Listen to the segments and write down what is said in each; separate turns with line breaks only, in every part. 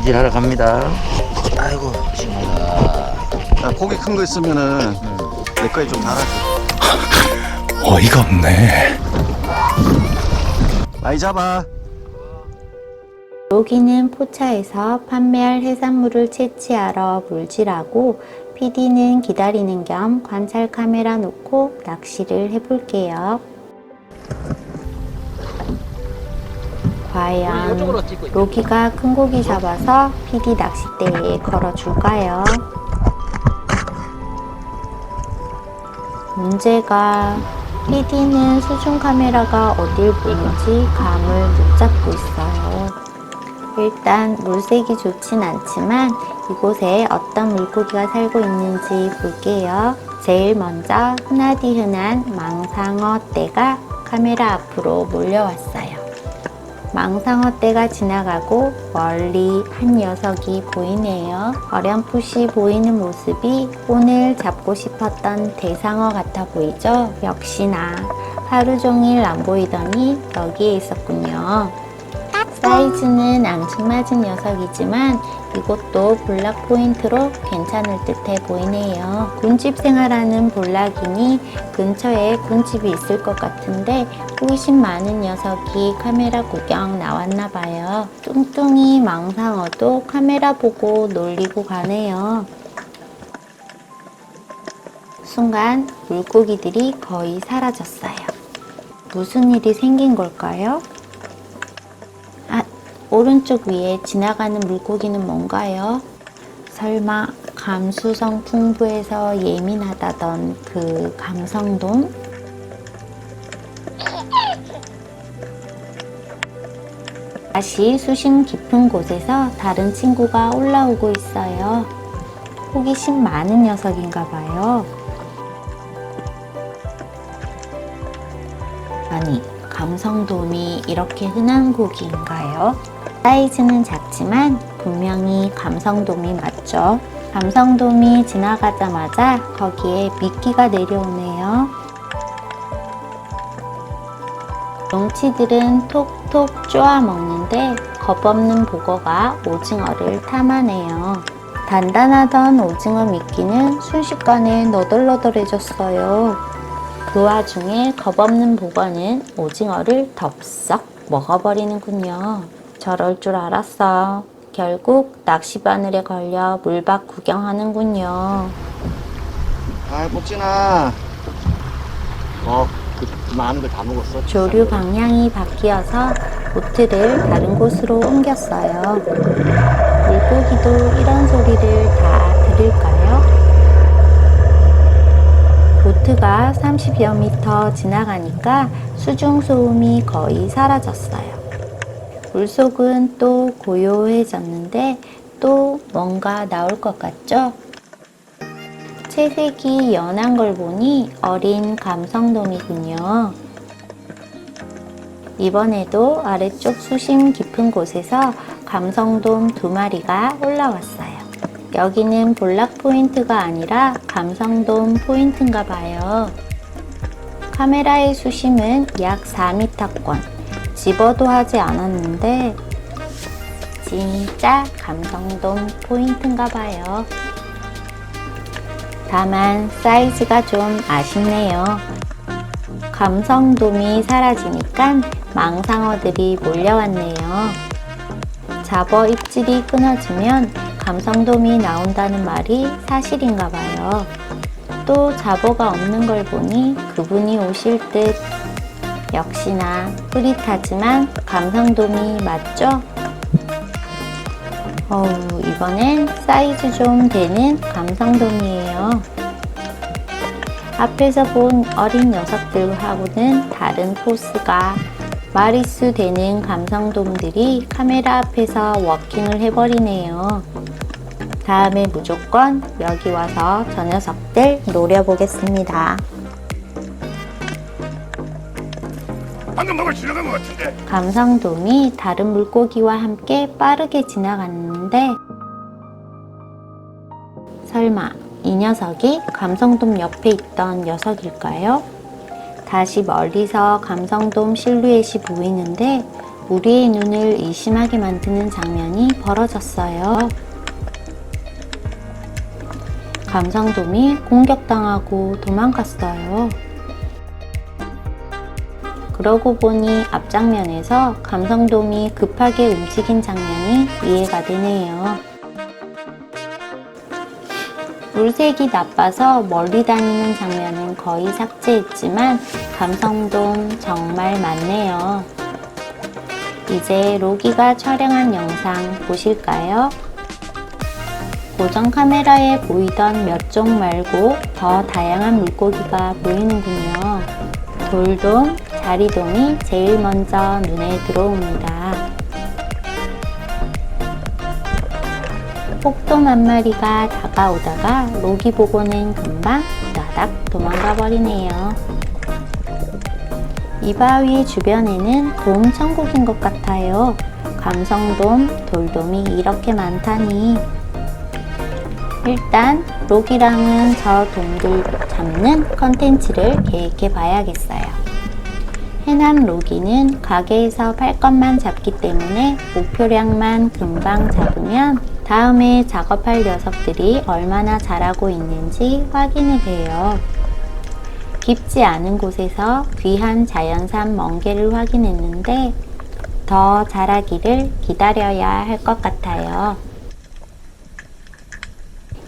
물질하러 갑니다. 아이고, 싱거다.
야, 고기 큰 거 있으면은 내 거에 좀 달아줘.
어이가 없네.
많이 잡아.
여기는 포차에서 판매할 해산물을 채취하러 물질하고 PD는 기다리는 겸 관찰 카메라 놓고 낚시를 해볼게요. 과연 로기가 큰 고기 잡아서 PD 낚싯대에 걸어줄까요? 문제가 PD는 수중 카메라가 어딜 보는지 감을 못 잡고 있어요. 일단 물색이 좋진 않지만 이곳에 어떤 물고기가 살고 있는지 볼게요. 제일 먼저 흔하디 흔한 망상어 떼가 카메라 앞으로 몰려왔어요. 망상어 떼가 지나가고 멀리 한 녀석이 보이네요. 어렴풋이 보이는 모습이 오늘 잡고 싶었던 대상어 같아 보이죠? 역시나 하루 종일 안 보이더니 여기에 있었군요. 사이즈는 앙증맞은 녀석이지만 이것도 볼락 포인트로 괜찮을 듯해 보이네요. 군집 생활하는 볼락이니 근처에 군집이 있을 것 같은데 호기심 많은 녀석이 카메라 구경 나왔나 봐요. 뚱뚱이 망상어도 카메라 보고 놀리고 가네요. 순간 물고기들이 거의 사라졌어요. 무슨 일이 생긴 걸까요? 아, 오른쪽 위에 지나가는 물고기는 뭔가요? 설마 감수성 풍부해서 예민하다던 그 감성돔? 다시 수심 깊은 곳에서 다른 친구가 올라오고 있어요. 호기심 많은 녀석인가 봐요. 아니, 감성돔이 이렇게 흔한 고기인가요? 사이즈는 작지만 분명히 감성돔이 맞죠? 감성돔이 지나가자마자 거기에 미끼가 내려오네요. 롱치들은 톡톡 쪼아 먹는데 겁없는 보거가 오징어를 탐하네요. 단단하던 오징어 미끼는 순식간에 너덜너덜해졌어요. 그 와중에 겁없는 보거는 오징어를 덥석 먹어버리는군요. 저럴 줄 알았어. 결국 낚시바늘에 걸려 물밖 구경하는군요.
아, 복진아. 어, 그, 그 많은 걸 다 먹었어.
조류 방향이 바뀌어서 보트를 다른 곳으로 옮겼어요. 물고기도 이런 소리를 다 들을까요? 보트가 30여 미터 지나가니까 수중 소음이 거의 사라졌어요. 물속은 또 고요해졌는데 또 뭔가 나올 것 같죠? 채색이 연한 걸 보니 어린 감성돔이군요. 이번에도 아래쪽 수심 깊은 곳에서 감성돔 두 마리가 올라왔어요. 여기는 볼락 포인트가 아니라 감성돔 포인트인가 봐요. 카메라의 수심은 약 4m권. 집어도 하지 않았는데 진짜 감성돔 포인트인가 봐요. 다만 사이즈가 좀 아쉽네요. 감성돔이 사라지니까 망상어들이 몰려왔네요. 잡어 입질이 끊어지면 감성돔이 나온다는 말이 사실인가 봐요. 또 잡어가 없는 걸 보니 그분이 오실 듯 역시나 흐릿하지만 감성돔이 맞죠? 어우, 이번엔 사이즈 좀 되는 감성돔이에요. 앞에서 본 어린 녀석들하고는 다른 포스가 마리수 되는 감성돔들이 카메라 앞에서 워킹을 해버리네요. 다음에 무조건 여기 와서 저 녀석들 노려보겠습니다.
방금 먹을 지나간 것 같은데.
감성돔이 다른 물고기와 함께 빠르게 지나갔는데 설마 이 녀석이 감성돔 옆에 있던 녀석일까요? 다시 멀리서 감성돔 실루엣이 보이는데 우리의 눈을 의심하게 만드는 장면이 벌어졌어요. 감성돔이 공격당하고 도망갔어요. 그러고 보니 앞장면에서 감성돔이 급하게 움직인 장면이 이해가 되네요. 물색이 나빠서 멀리 다니는 장면은 거의 삭제했지만 감성돔 정말 많네요. 이제 로기가 촬영한 영상 보실까요? 고정 카메라에 보이던 몇 종 말고 더 다양한 물고기가 보이는군요. 돌돔, 자리돔이 제일 먼저 눈에 들어옵니다. 폭돔 한 마리가 다가오다가 로기 보고는 금방 다닥 도망가 버리네요. 이 바위 주변에는 돔 천국인 것 같아요. 감성돔, 돌돔이 이렇게 많다니. 일단 로기랑은 저 돔들 잡는 컨텐츠를 계획해 봐야겠어요. 해남 로기는 가게에서 팔 것만 잡기 때문에 목표량만 금방 잡으면 다음에 작업할 녀석들이 얼마나 자라고 있는지 확인을 해요. 깊지 않은 곳에서 귀한 자연산 멍게를 확인했는데 더 자라기를 기다려야 할 것 같아요.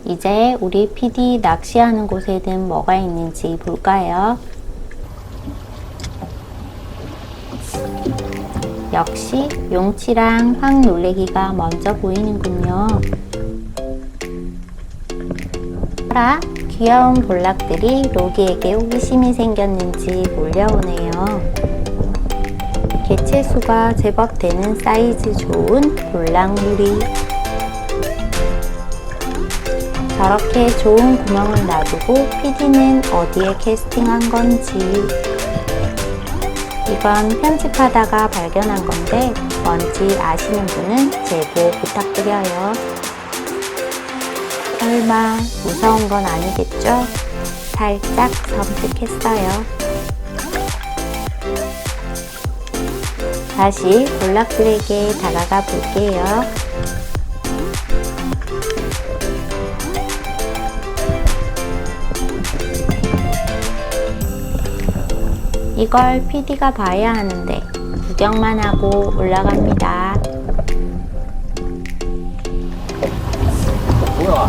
이제 우리 PD 낚시하는 곳에는 뭐가 있는지 볼까요? 역시 용치랑 황놀래기가 먼저 보이는군요. 라 귀여운 볼락들이 로기에게 호기심이 생겼는지 몰려오네요. 개체수가 제법 되는 사이즈 좋은 볼락무리. 저렇게 좋은 구멍을 놔두고 PD는 어디에 캐스팅한 건지. 이건 편집하다가 발견한 건데 뭔지 아시는 분은 제보 부탁드려요. 설마 무서운 건 아니겠죠? 살짝 섬뜩했어요. 다시 볼락들에게 다가가 볼게요. 이걸 PD가 봐야 하는데 구경만 하고 올라갑니다.
뭐야?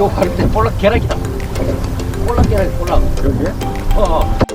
요 바로 밑에 볼락 계란이다. 볼락 계란 볼락.
여기에?
어.